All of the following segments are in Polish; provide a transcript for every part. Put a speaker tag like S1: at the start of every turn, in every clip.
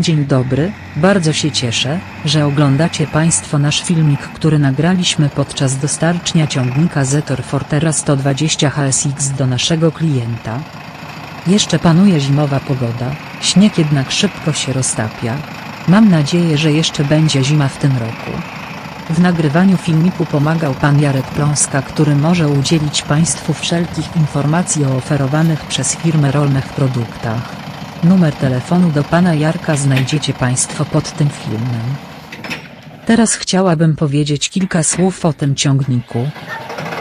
S1: Dzień dobry, bardzo się cieszę, że oglądacie Państwo nasz filmik, który nagraliśmy podczas dostarcznia ciągnika Zetor Fortera 120 HSX do naszego klienta. Jeszcze panuje zimowa pogoda, śnieg jednak szybko się roztapia. Mam nadzieję, że jeszcze będzie zima w tym roku. W nagrywaniu filmiku pomagał pan Jarek Pląska, który może udzielić Państwu wszelkich informacji o oferowanych przez firmę rolnych produktach. Numer telefonu do pana Jarka znajdziecie Państwo pod tym filmem. Teraz chciałabym powiedzieć kilka słów o tym ciągniku.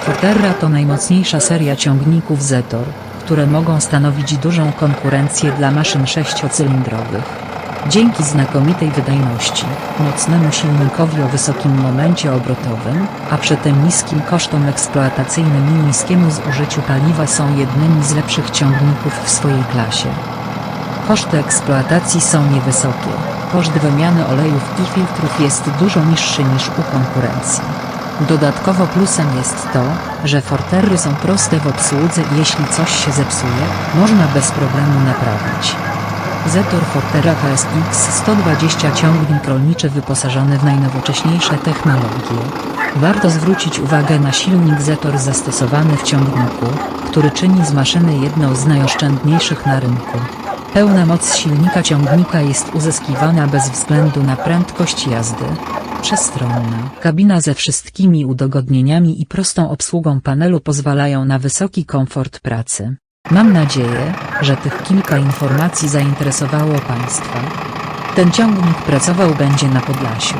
S1: Forterra to najmocniejsza seria ciągników Zetor, które mogą stanowić dużą konkurencję dla maszyn sześciocylindrowych. Dzięki znakomitej wydajności, mocnemu silnikowi o wysokim momencie obrotowym, a przy tym niskim kosztom eksploatacyjnym i niskiemu zużyciu paliwa są jednymi z lepszych ciągników w swojej klasie. Koszty eksploatacji są niewysokie, koszt wymiany olejów i filtrów jest dużo niższy niż u konkurencji. Dodatkowo plusem jest to, że Fortery są proste w obsłudze i jeśli coś się zepsuje, można bez problemu naprawić. Zetor Fortera KSX 120 ciągnik rolniczy wyposażony w najnowocześniejsze technologie. Warto zwrócić uwagę na silnik Zetor zastosowany w ciągniku, który czyni z maszyny jedną z najoszczędniejszych na rynku. Pełna moc silnika ciągnika jest uzyskiwana bez względu na prędkość jazdy. Przestronna kabina ze wszystkimi udogodnieniami i prostą obsługą panelu pozwalają na wysoki komfort pracy. Mam nadzieję, że tych kilka informacji zainteresowało Państwa. Ten ciągnik pracował będzie na Podlasiu.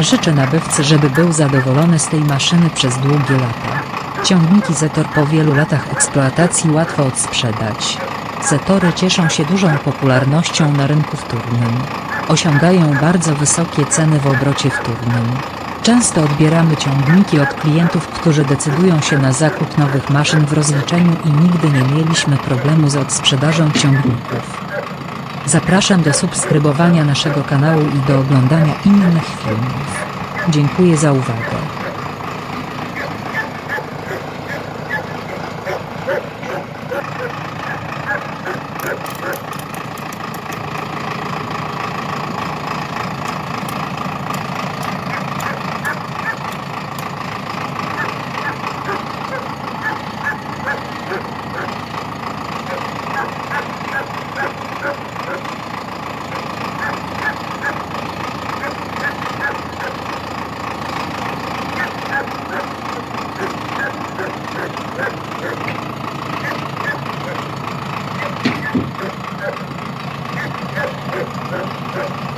S1: Życzę nabywcy, żeby był zadowolony z tej maszyny przez długie lata. Ciągniki Zetor po wielu latach eksploatacji łatwo odsprzedać. Zetory cieszą się dużą popularnością na rynku wtórnym. Osiągają bardzo wysokie ceny w obrocie wtórnym. Często odbieramy ciągniki od klientów, którzy decydują się na zakup nowych maszyn w rozliczeniu i nigdy nie mieliśmy problemu z odsprzedażą ciągników. Zapraszam do subskrybowania naszego kanału i do oglądania innych filmów. Dziękuję za uwagę. Good.